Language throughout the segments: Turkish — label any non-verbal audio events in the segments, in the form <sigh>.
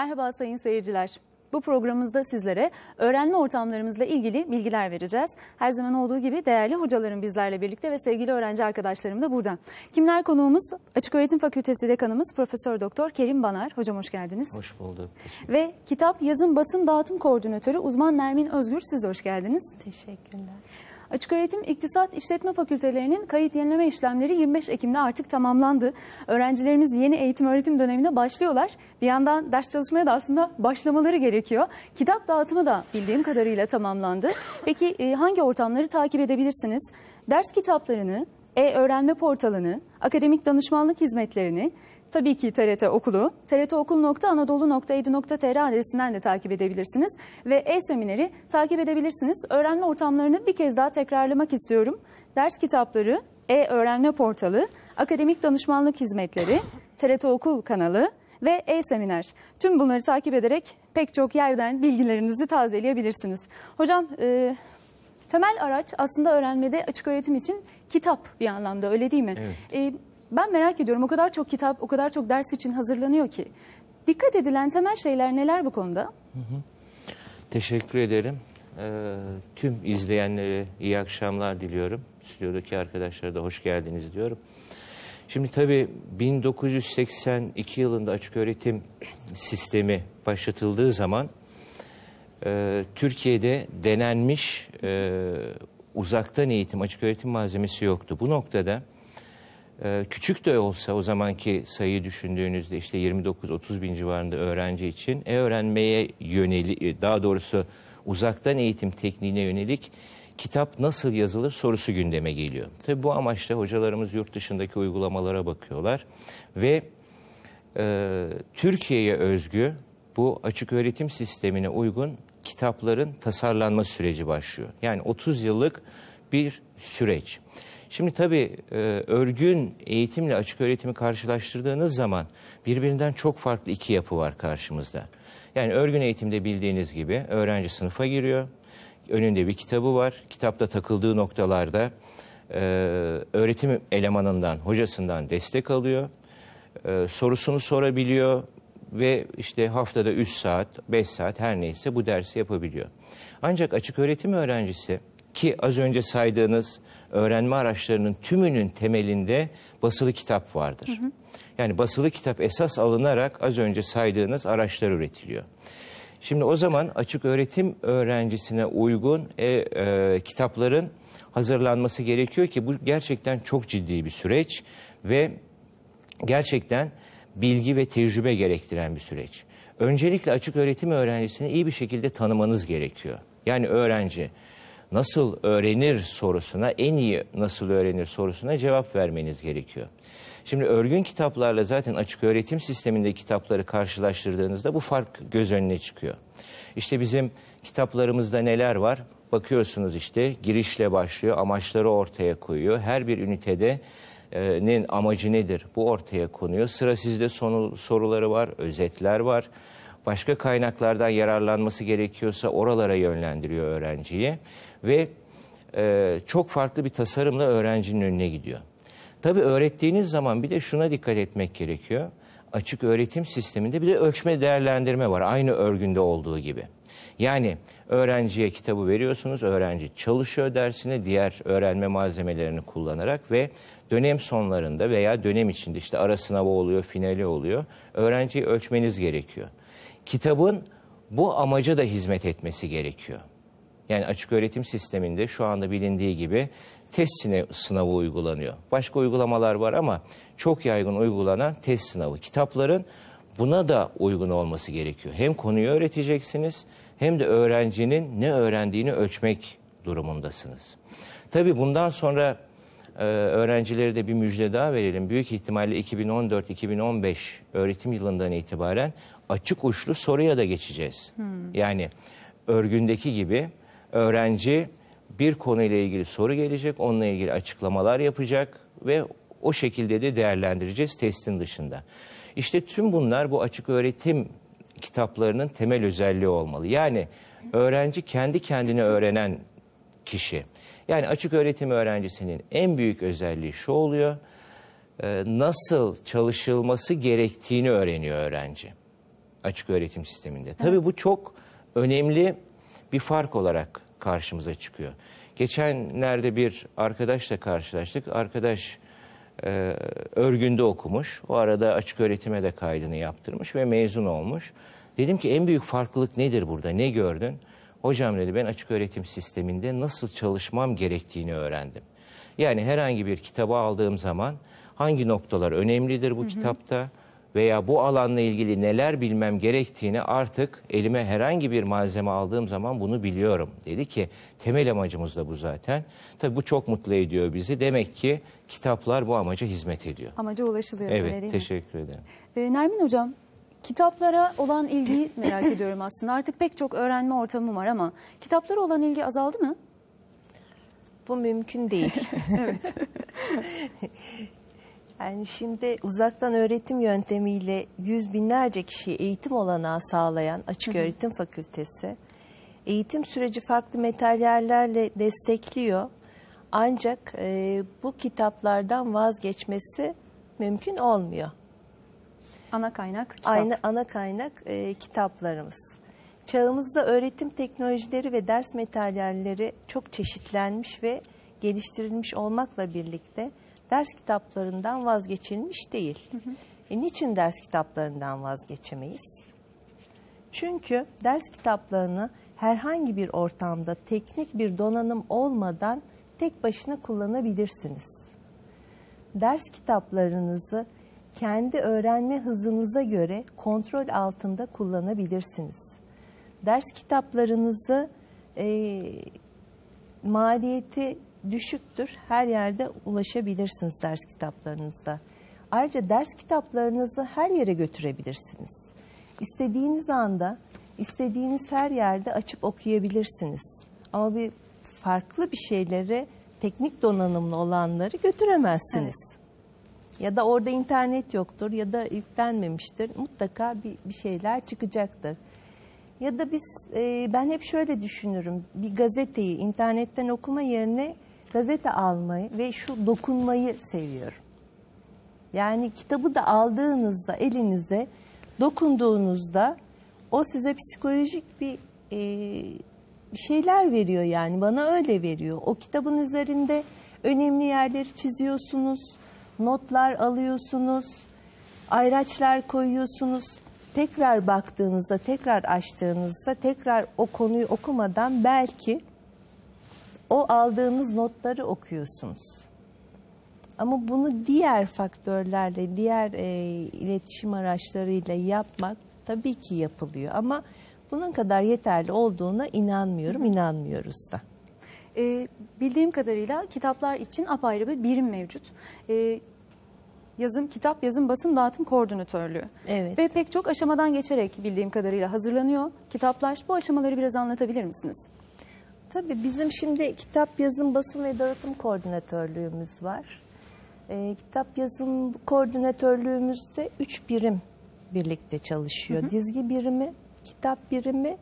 Merhaba sayın seyirciler. Bu programımızda sizlere öğrenme ortamlarımızla ilgili bilgiler vereceğiz. Her zaman olduğu gibi değerli hocalarım bizlerle birlikte ve sevgili öğrenci arkadaşlarım da burada. Kimler konuğumuz? Açık Öğretim Fakültesi Dekanımız Profesör Doktor Kerim Banar. Hocam hoş geldiniz. Hoş bulduk. Ve kitap yazım basım dağıtım koordinatörü uzman Nermin Özgür siz de hoş geldiniz. Teşekkürler. Açık Öğretim İktisat İşletme Fakültelerinin kayıt yenileme işlemleri 25 Ekim'de artık tamamlandı. Öğrencilerimiz yeni eğitim öğretim dönemine başlıyorlar. Bir yandan ders çalışmaya da aslında başlamaları gerekiyor. Kitap dağıtımı da bildiğim kadarıyla tamamlandı. Peki e, hangi ortamları takip edebilirsiniz? Ders kitaplarını, e-öğrenme portalını, akademik danışmanlık hizmetlerini, Tabii ki TRT Okulu, trtokul.anadolu.edu.tr adresinden de takip edebilirsiniz. Ve e-semineri takip edebilirsiniz. Öğrenme ortamlarını bir kez daha tekrarlamak istiyorum. Ders kitapları, e-öğrenme portalı, akademik danışmanlık hizmetleri, TRT Okul kanalı ve e-seminer. Tüm bunları takip ederek pek çok yerden bilgilerinizi tazeleyebilirsiniz. Hocam e, temel araç aslında öğrenmede açık öğretim için kitap bir anlamda öyle değil mi? Evet. E, ben merak ediyorum o kadar çok kitap, o kadar çok ders için hazırlanıyor ki. Dikkat edilen temel şeyler neler bu konuda? Teşekkür ederim. Ee, tüm izleyenlere iyi akşamlar diliyorum. Stüdyodaki arkadaşlara da hoş geldiniz diyorum. Şimdi tabii 1982 yılında açık öğretim sistemi başlatıldığı zaman e, Türkiye'de denenmiş e, uzaktan eğitim açık öğretim malzemesi yoktu. Bu noktada e, küçük de olsa o zamanki sayıyı düşündüğünüzde işte 29-30 bin civarında öğrenci için e-öğrenmeye yönelik daha doğrusu uzaktan eğitim tekniğine yönelik kitap nasıl yazılır sorusu gündeme geliyor. Tabii bu amaçla hocalarımız yurt dışındaki uygulamalara bakıyorlar ve e, Türkiye'ye özgü bu açık öğretim sistemine uygun kitapların tasarlanma süreci başlıyor. Yani 30 yıllık bir süreç. Şimdi tabii e, örgün eğitimle açık öğretimi karşılaştırdığınız zaman birbirinden çok farklı iki yapı var karşımızda. Yani örgün eğitimde bildiğiniz gibi öğrenci sınıfa giriyor. Önünde bir kitabı var. Kitapta takıldığı noktalarda e, öğretim elemanından, hocasından destek alıyor. E, sorusunu sorabiliyor ve işte haftada 3 saat, 5 saat her neyse bu dersi yapabiliyor. Ancak açık öğretim öğrencisi ki az önce saydığınız öğrenme araçlarının tümünün temelinde basılı kitap vardır. Yani basılı kitap esas alınarak az önce saydığınız araçlar üretiliyor. Şimdi o zaman açık öğretim öğrencisine uygun e, e, kitapların hazırlanması gerekiyor ki bu gerçekten çok ciddi bir süreç ve gerçekten bilgi ve tecrübe gerektiren bir süreç. Öncelikle açık öğretim öğrencisini iyi bir şekilde tanımanız gerekiyor. Yani öğrenci nasıl öğrenir sorusuna, en iyi nasıl öğrenir sorusuna cevap vermeniz gerekiyor. Şimdi örgün kitaplarla zaten açık öğretim sisteminde kitapları karşılaştırdığınızda bu fark göz önüne çıkıyor. İşte bizim kitaplarımızda neler var? Bakıyorsunuz işte girişle başlıyor, amaçları ortaya koyuyor. Her bir ünitede nin amacı nedir? Bu ortaya konuyor. Sıra sizde sonu, soruları var, özetler var. Başka kaynaklardan yararlanması gerekiyorsa oralara yönlendiriyor öğrenciyi ve e, çok farklı bir tasarımla öğrencinin önüne gidiyor. Tabii öğrettiğiniz zaman bir de şuna dikkat etmek gerekiyor. Açık öğretim sisteminde bir de ölçme değerlendirme var aynı örgünde olduğu gibi. Yani öğrenciye kitabı veriyorsunuz, öğrenci çalışıyor dersine diğer öğrenme malzemelerini kullanarak ve dönem sonlarında veya dönem içinde işte ara sınavı oluyor, finali oluyor. Öğrenciyi ölçmeniz gerekiyor. Kitabın bu amaca da hizmet etmesi gerekiyor. Yani açık öğretim sisteminde şu anda bilindiği gibi test sınavı uygulanıyor. Başka uygulamalar var ama çok yaygın uygulanan test sınavı. Kitapların buna da uygun olması gerekiyor. Hem konuyu öğreteceksiniz hem de öğrencinin ne öğrendiğini ölçmek durumundasınız. Tabii bundan sonra e, öğrencilere de bir müjde daha verelim. Büyük ihtimalle 2014-2015 öğretim yılından itibaren açık uçlu soruya da geçeceğiz. Hmm. Yani örgündeki gibi öğrenci bir konuyla ilgili soru gelecek, onunla ilgili açıklamalar yapacak ve o şekilde de değerlendireceğiz testin dışında. İşte tüm bunlar bu açık öğretim kitaplarının temel özelliği olmalı. Yani öğrenci kendi kendine öğrenen kişi. Yani açık öğretim öğrencisinin en büyük özelliği şu oluyor. Nasıl çalışılması gerektiğini öğreniyor öğrenci. Açık öğretim sisteminde. Tabii bu çok önemli bir fark olarak karşımıza çıkıyor. Geçenlerde bir arkadaşla karşılaştık. Arkadaş e, örgünde okumuş. O arada açık öğretime de kaydını yaptırmış ve mezun olmuş. Dedim ki en büyük farklılık nedir burada? Ne gördün? Hocam dedi ben açık öğretim sisteminde nasıl çalışmam gerektiğini öğrendim. Yani herhangi bir kitabı aldığım zaman hangi noktalar önemlidir bu kitapta veya bu alanla ilgili neler bilmem gerektiğini artık elime herhangi bir malzeme aldığım zaman bunu biliyorum. Dedi ki temel amacımız da bu zaten. Tabii bu çok mutlu ediyor bizi. Demek ki kitaplar bu amaca hizmet ediyor. Amaca ulaşılıyor. öyle Evet değil mi? teşekkür ederim. Ee, Nermin Hocam, kitaplara olan ilgiyi <laughs> merak ediyorum aslında. Artık pek çok öğrenme ortamı var ama kitaplara olan ilgi azaldı mı? Bu mümkün değil. <laughs> <laughs> yani şimdi uzaktan öğretim yöntemiyle yüz binlerce kişiye eğitim olanağı sağlayan Açık Öğretim Fakültesi eğitim süreci farklı materyallerle destekliyor. Ancak e, bu kitaplardan vazgeçmesi mümkün olmuyor. Ana kaynak kitap. Aynı ana kaynak e, kitaplarımız. Çağımızda öğretim teknolojileri ve ders materyalleri çok çeşitlenmiş ve geliştirilmiş olmakla birlikte ders kitaplarından vazgeçilmiş değil. E, niçin ders kitaplarından vazgeçemeyiz? Çünkü ders kitaplarını herhangi bir ortamda teknik bir donanım olmadan tek başına kullanabilirsiniz ders kitaplarınızı kendi öğrenme hızınıza göre kontrol altında kullanabilirsiniz. Ders kitaplarınızı e, maliyeti düşüktür. Her yerde ulaşabilirsiniz ders kitaplarınızda. Ayrıca ders kitaplarınızı her yere götürebilirsiniz. İstediğiniz anda, istediğiniz her yerde açıp okuyabilirsiniz. Ama bir farklı bir şeyleri, teknik donanımlı olanları götüremezsiniz. Ya da orada internet yoktur ya da yüklenmemiştir. Mutlaka bir, bir şeyler çıkacaktır. Ya da biz, e, ben hep şöyle düşünürüm. Bir gazeteyi internetten okuma yerine gazete almayı ve şu dokunmayı seviyorum. Yani kitabı da aldığınızda elinize dokunduğunuzda o size psikolojik bir e, şeyler veriyor yani bana öyle veriyor. O kitabın üzerinde önemli yerleri çiziyorsunuz, notlar alıyorsunuz, ayraçlar koyuyorsunuz. Tekrar baktığınızda, tekrar açtığınızda, tekrar o konuyu okumadan belki o aldığınız notları okuyorsunuz. Ama bunu diğer faktörlerle, diğer e, iletişim araçlarıyla yapmak tabii ki yapılıyor. Ama bunun kadar yeterli olduğuna inanmıyorum, inanmıyoruz da. Ee, bildiğim kadarıyla kitaplar için apayrı bir birim mevcut. Ee, yazım, kitap yazım basım dağıtım koordinatörlüğü. Evet. Ve pek çok aşamadan geçerek bildiğim kadarıyla hazırlanıyor kitaplar. Bu aşamaları biraz anlatabilir misiniz? Tabii bizim şimdi kitap yazım basım ve dağıtım koordinatörlüğümüz var. Ee, kitap yazım koordinatörlüğümüzde üç birim birlikte çalışıyor. Dizgi birimi, kitap birimi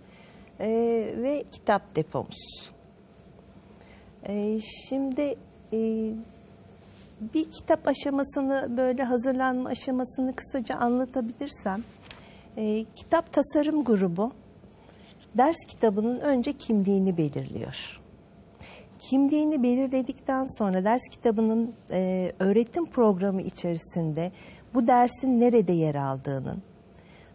e, ve kitap depomuz. E, şimdi e, bir kitap aşamasını böyle hazırlanma aşamasını kısaca anlatabilirsem e, kitap tasarım grubu ders kitabının önce kimliğini belirliyor. Kimliğini belirledikten sonra ders kitabının e, öğretim programı içerisinde bu dersin nerede yer aldığının,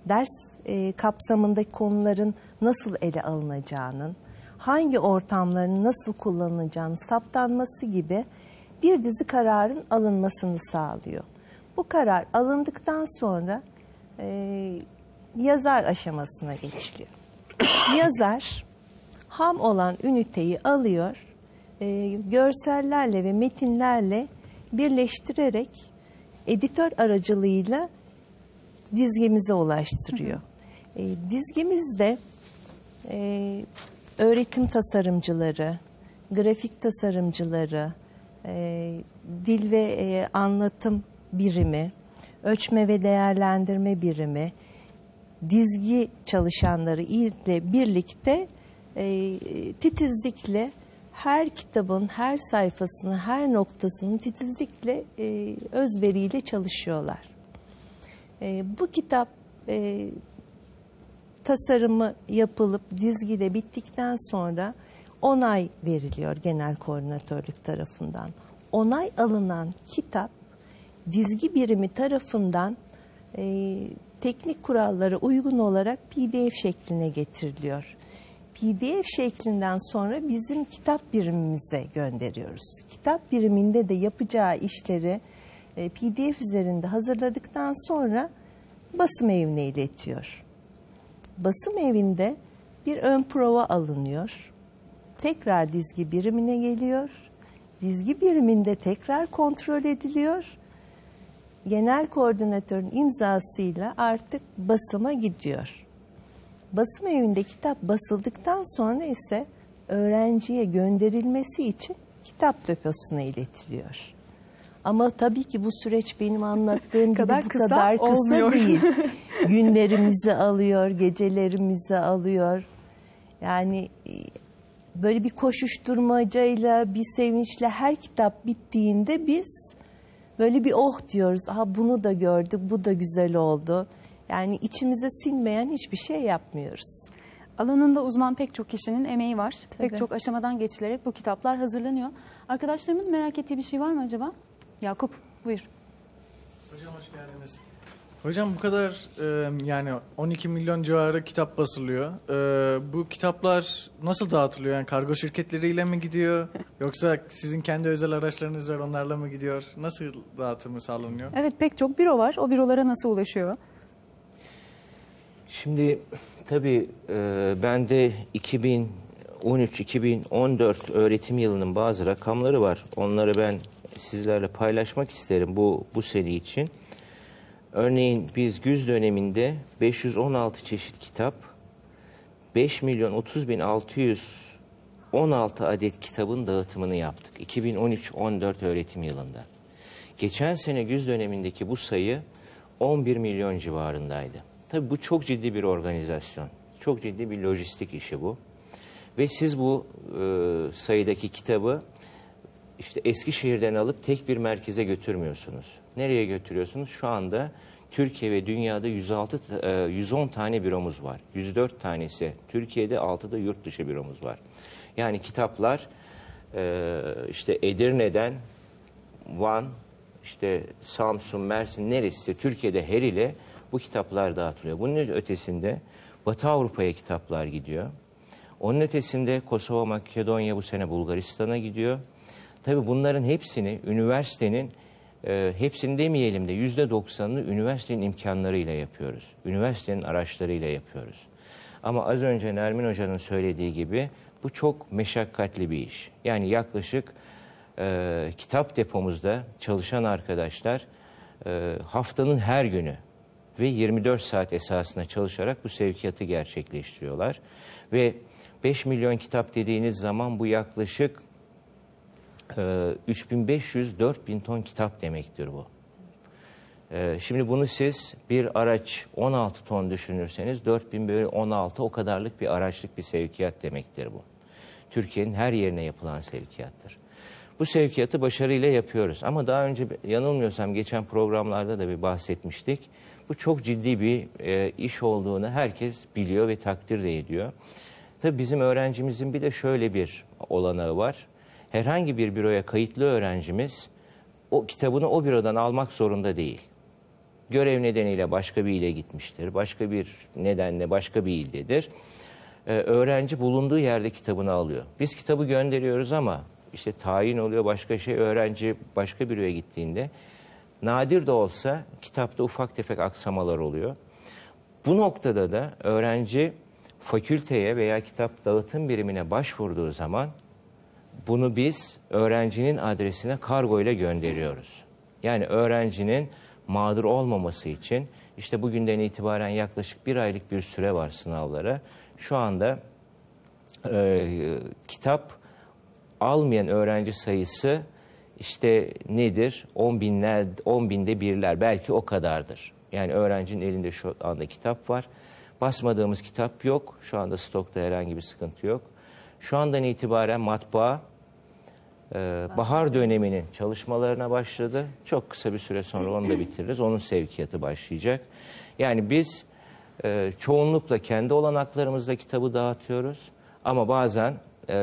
ders e, kapsamındaki konuların nasıl ele alınacağının, hangi ortamların nasıl kullanılacağını saptanması gibi bir dizi kararın alınmasını sağlıyor. Bu karar alındıktan sonra e, yazar aşamasına geçiliyor. Yazar ham olan üniteyi alıyor, e, görsellerle ve metinlerle birleştirerek editör aracılığıyla dizgemize ulaştırıyor. E, dizgimizde e, öğretim tasarımcıları, grafik tasarımcıları, e, dil ve e, anlatım birimi, ölçme ve değerlendirme birimi, dizgi çalışanları ile birlikte e, titizlikle her kitabın her sayfasını, her noktasını titizlikle e, özveriyle çalışıyorlar. E, bu kitap e, tasarımı yapılıp dizgide bittikten sonra onay veriliyor genel koordinatörlük tarafından. Onay alınan kitap dizgi birimi tarafından e, teknik kurallara uygun olarak PDF şekline getiriliyor. PDF şeklinden sonra bizim kitap birimimize gönderiyoruz. Kitap biriminde de yapacağı işleri e, PDF üzerinde hazırladıktan sonra basım evine iletiyor. Basım evinde bir ön prova alınıyor. Tekrar dizgi birimine geliyor. Dizgi biriminde tekrar kontrol ediliyor. Genel koordinatörün imzasıyla artık basıma gidiyor. Basım evinde kitap basıldıktan sonra ise öğrenciye gönderilmesi için kitap deposuna iletiliyor. Ama tabii ki bu süreç benim anlattığım <laughs> gibi Kadar bu kısa kadar kısa olmuyor. değil. <laughs> Günlerimizi alıyor, gecelerimizi alıyor. Yani e, böyle bir koşuşturmacayla, bir sevinçle her kitap bittiğinde biz böyle bir oh diyoruz. Aha bunu da gördük, bu da güzel oldu. Yani içimize sinmeyen hiçbir şey yapmıyoruz. Alanında uzman pek çok kişinin emeği var. Tabii. Pek çok aşamadan geçilerek bu kitaplar hazırlanıyor. Arkadaşlarımın merak ettiği bir şey var mı acaba? Yakup buyur. Hocam hoş geldiniz. Hocam bu kadar e, yani 12 milyon civarı kitap basılıyor. E, bu kitaplar nasıl dağıtılıyor? Yani kargo şirketleriyle mi gidiyor? Yoksa sizin kendi özel araçlarınız var onlarla mı gidiyor? Nasıl dağıtımı sağlanıyor? Evet pek çok büro var. O bürolara nasıl ulaşıyor? Şimdi tabii e, bende 2013-2014 öğretim yılının bazı rakamları var. Onları ben sizlerle paylaşmak isterim bu bu sene için. Örneğin biz güz döneminde 516 çeşit kitap, 5 milyon 30 bin 616 adet kitabın dağıtımını yaptık. 2013-14 öğretim yılında. Geçen sene güz dönemindeki bu sayı 11 milyon civarındaydı. Tabii bu çok ciddi bir organizasyon. Çok ciddi bir lojistik işi bu. Ve siz bu e, sayıdaki kitabı işte Eskişehir'den alıp tek bir merkeze götürmüyorsunuz. Nereye götürüyorsunuz? Şu anda Türkiye ve dünyada 106 ta- e, 110 tane büromuz var. 104 tanesi Türkiye'de, 6 da yurt dışı büromuz var. Yani kitaplar e, işte Edirne'den Van, işte Samsun, Mersin neresi Türkiye'de her ile bu kitaplar dağıtılıyor. Bunun ötesinde Batı Avrupa'ya kitaplar gidiyor. Onun ötesinde Kosova, Makedonya bu sene Bulgaristan'a gidiyor. Tabii bunların hepsini üniversitenin e, hepsini demeyelim de yüzde doksanını üniversitenin imkanlarıyla yapıyoruz. Üniversitenin araçlarıyla yapıyoruz. Ama az önce Nermin Hoca'nın söylediği gibi bu çok meşakkatli bir iş. Yani yaklaşık e, kitap depomuzda çalışan arkadaşlar e, haftanın her günü ve 24 saat esasına çalışarak bu sevkiyatı gerçekleştiriyorlar. Ve 5 milyon kitap dediğiniz zaman bu yaklaşık e, 3500-4000 ton kitap demektir bu. E, şimdi bunu siz bir araç 16 ton düşünürseniz 4000 bölü 16 o kadarlık bir araçlık bir sevkiyat demektir bu. Türkiye'nin her yerine yapılan sevkiyattır. Bu sevkiyatı başarıyla yapıyoruz. Ama daha önce yanılmıyorsam geçen programlarda da bir bahsetmiştik. Bu çok ciddi bir e, iş olduğunu herkes biliyor ve takdir de ediyor. Tabii bizim öğrencimizin bir de şöyle bir olanağı var. Herhangi bir büroya kayıtlı öğrencimiz o kitabını o bürodan almak zorunda değil. Görev nedeniyle başka bir ile gitmiştir. Başka bir nedenle başka bir ildedir. Ee, öğrenci bulunduğu yerde kitabını alıyor. Biz kitabı gönderiyoruz ama işte tayin oluyor başka şey. Öğrenci başka büroya gittiğinde nadir de olsa kitapta ufak tefek aksamalar oluyor. Bu noktada da öğrenci fakülteye veya kitap dağıtım birimine başvurduğu zaman bunu biz öğrencinin adresine kargo ile gönderiyoruz. Yani öğrencinin mağdur olmaması için işte bugünden itibaren yaklaşık bir aylık bir süre var sınavlara. Şu anda e, kitap almayan öğrenci sayısı işte nedir? 10 binler, 10 binde birler belki o kadardır. Yani öğrencinin elinde şu anda kitap var. Basmadığımız kitap yok. Şu anda stokta herhangi bir sıkıntı yok. Şu andan itibaren matbaa e, bahar döneminin çalışmalarına başladı. Çok kısa bir süre sonra onu da bitiririz. Onun sevkiyatı başlayacak. Yani biz Ee, çoğunlukla kendi olanaklarımızda kitabı dağıtıyoruz. Ama bazen e,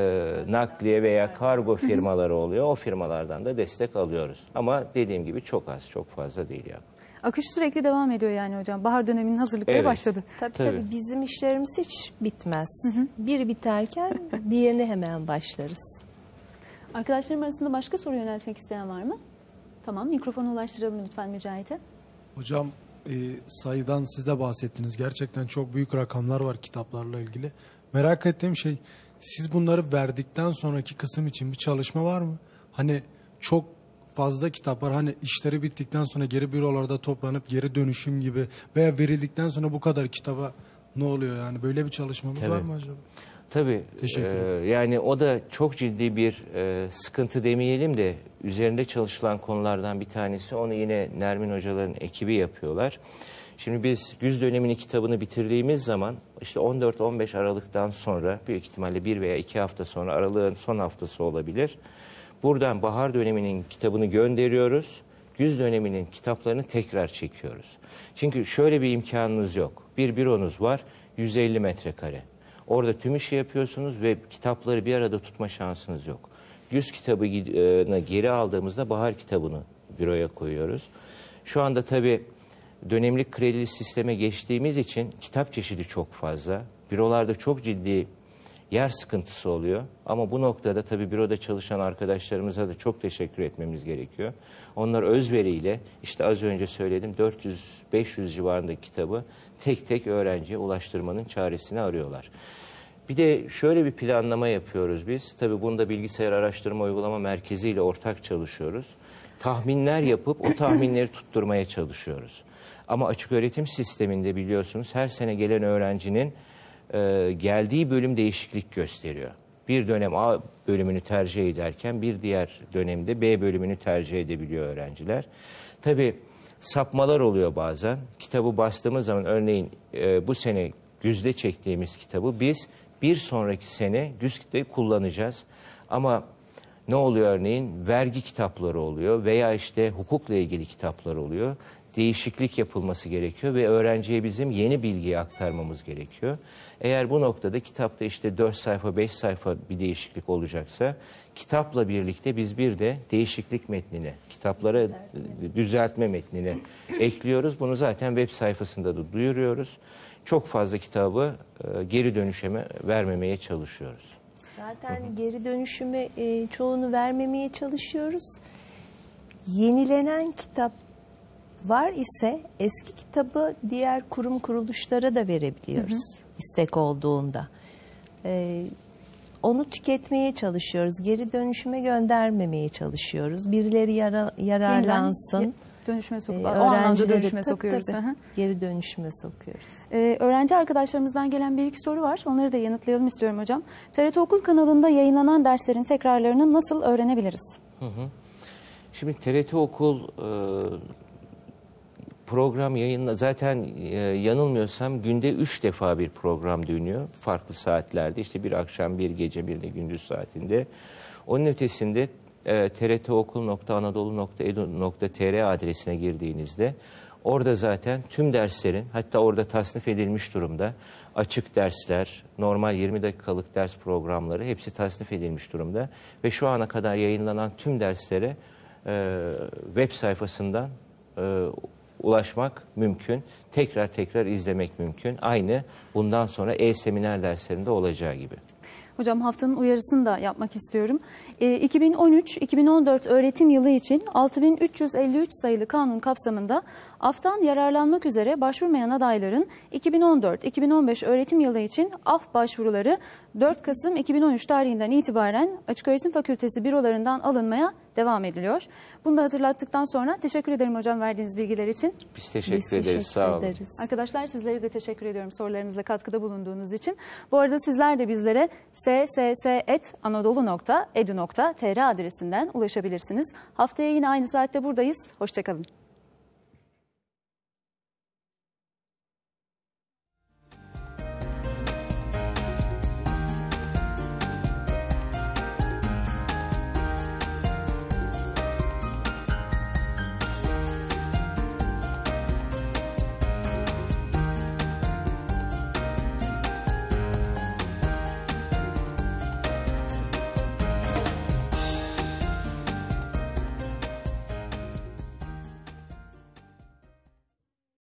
nakliye veya kargo firmaları oluyor. O firmalardan da destek alıyoruz. Ama dediğim gibi çok az, çok fazla değil ya. Akış sürekli devam ediyor yani hocam. Bahar döneminin hazırlıkları Evet. başladı. Tabii, Tabii. tabii bizim işlerimiz hiç bitmez. Bir biterken diğerine hemen başlarız. Arkadaşlarım arasında başka soru yöneltmek isteyen var mı? Tamam mikrofonu ulaştıralım lütfen Mücahit'e. Hocam e, sayıdan siz de bahsettiniz. Gerçekten çok büyük rakamlar var kitaplarla ilgili. Merak ettiğim şey siz bunları verdikten sonraki kısım için bir çalışma var mı? Hani çok fazla kitap var. Hani işleri bittikten sonra geri bürolarda toplanıp geri dönüşüm gibi veya verildikten sonra bu kadar kitaba ne oluyor yani? Böyle bir çalışmamız Tabii. var mı acaba? Tabii. Teşekkür e, ederim. yani o da çok ciddi bir e, sıkıntı demeyelim de üzerinde çalışılan konulardan bir tanesi. Onu yine Nermin hocaların ekibi yapıyorlar. Şimdi biz güz dönemini kitabını bitirdiğimiz zaman işte 14-15 Aralık'tan sonra büyük ihtimalle bir veya iki hafta sonra aralığın son haftası olabilir. Buradan bahar döneminin kitabını gönderiyoruz. Güz döneminin kitaplarını tekrar çekiyoruz. Çünkü şöyle bir imkanınız yok. Bir büronuz var 150 metrekare. Orada tüm işi yapıyorsunuz ve kitapları bir arada tutma şansınız yok. Güz kitabını geri aldığımızda bahar kitabını büroya koyuyoruz. Şu anda tabii dönemlik kredili sisteme geçtiğimiz için kitap çeşidi çok fazla. Bürolarda çok ciddi yer sıkıntısı oluyor. Ama bu noktada tabii büroda çalışan arkadaşlarımıza da çok teşekkür etmemiz gerekiyor. Onlar özveriyle işte az önce söyledim 400-500 civarındaki kitabı tek tek öğrenciye ulaştırmanın çaresini arıyorlar. Bir de şöyle bir planlama yapıyoruz biz. Tabii bunda bilgisayar araştırma uygulama merkezi ile ortak çalışıyoruz. Tahminler yapıp o tahminleri tutturmaya çalışıyoruz. Ama açık öğretim sisteminde biliyorsunuz her sene gelen öğrencinin e, geldiği bölüm değişiklik gösteriyor. Bir dönem A bölümünü tercih ederken bir diğer dönemde B bölümünü tercih edebiliyor öğrenciler. Tabii sapmalar oluyor bazen. Kitabı bastığımız zaman örneğin e, bu sene güzde çektiğimiz kitabı biz bir sonraki sene güz kitabı kullanacağız. Ama ne oluyor örneğin? Vergi kitapları oluyor veya işte hukukla ilgili kitaplar oluyor. Değişiklik yapılması gerekiyor ve öğrenciye bizim yeni bilgiyi aktarmamız gerekiyor. Eğer bu noktada kitapta işte 4 sayfa 5 sayfa bir değişiklik olacaksa kitapla birlikte biz bir de değişiklik metnini, kitaplara düzeltme metnini ekliyoruz. Bunu zaten web sayfasında da duyuruyoruz. Çok fazla kitabı e, geri dönüşeme vermemeye çalışıyoruz. Zaten geri dönüşüme e, çoğunu vermemeye çalışıyoruz. Yenilenen kitap var ise eski kitabı diğer kurum kuruluşlara da verebiliyoruz istek olduğunda. E, onu tüketmeye çalışıyoruz. Geri dönüşüme göndermemeye çalışıyoruz. Birileri yara- yararlansın. Yeniden Dönüşüme sok E, o anlamda dönüşüme tabii, sokuyoruz. tabii, Hı hı. geri dönüşüme sokuyoruz. Ee, öğrenci arkadaşlarımızdan gelen bir iki soru var. Onları da yanıtlayalım istiyorum hocam. TRT Okul kanalında yayınlanan derslerin tekrarlarını nasıl öğrenebiliriz? Şimdi TRT Okul e, program yayınla zaten e, yanılmıyorsam günde üç defa bir program dönüyor. Farklı saatlerde işte bir akşam bir gece bir de gündüz saatinde. Onun ötesinde e, trtokul.anadolu.edu.tr adresine girdiğinizde orada zaten tüm derslerin hatta orada tasnif edilmiş durumda açık dersler, normal 20 dakikalık ders programları hepsi tasnif edilmiş durumda. Ve şu ana kadar yayınlanan tüm derslere e, web sayfasından e, ulaşmak mümkün. Tekrar tekrar izlemek mümkün. Aynı bundan sonra e-seminer derslerinde olacağı gibi. Hocam haftanın uyarısını da yapmak istiyorum. Ee, 2013-2014 öğretim yılı için 6353 sayılı kanun kapsamında aftan yararlanmak üzere başvurmayan adayların 2014-2015 öğretim yılı için af başvuruları 4 Kasım 2013 tarihinden itibaren Açıköğretim Fakültesi bürolarından alınmaya devam ediliyor. Bunu da hatırlattıktan sonra teşekkür ederim hocam verdiğiniz bilgiler için. Biz teşekkür Biz ederiz. teşekkür Sağ olun. ederiz. Arkadaşlar sizlere de teşekkür ediyorum sorularınızla katkıda bulunduğunuz için. Bu arada sizler de bizlere sss.anadolu.edu.tr adresinden ulaşabilirsiniz. Haftaya yine aynı saatte buradayız. Hoşçakalın.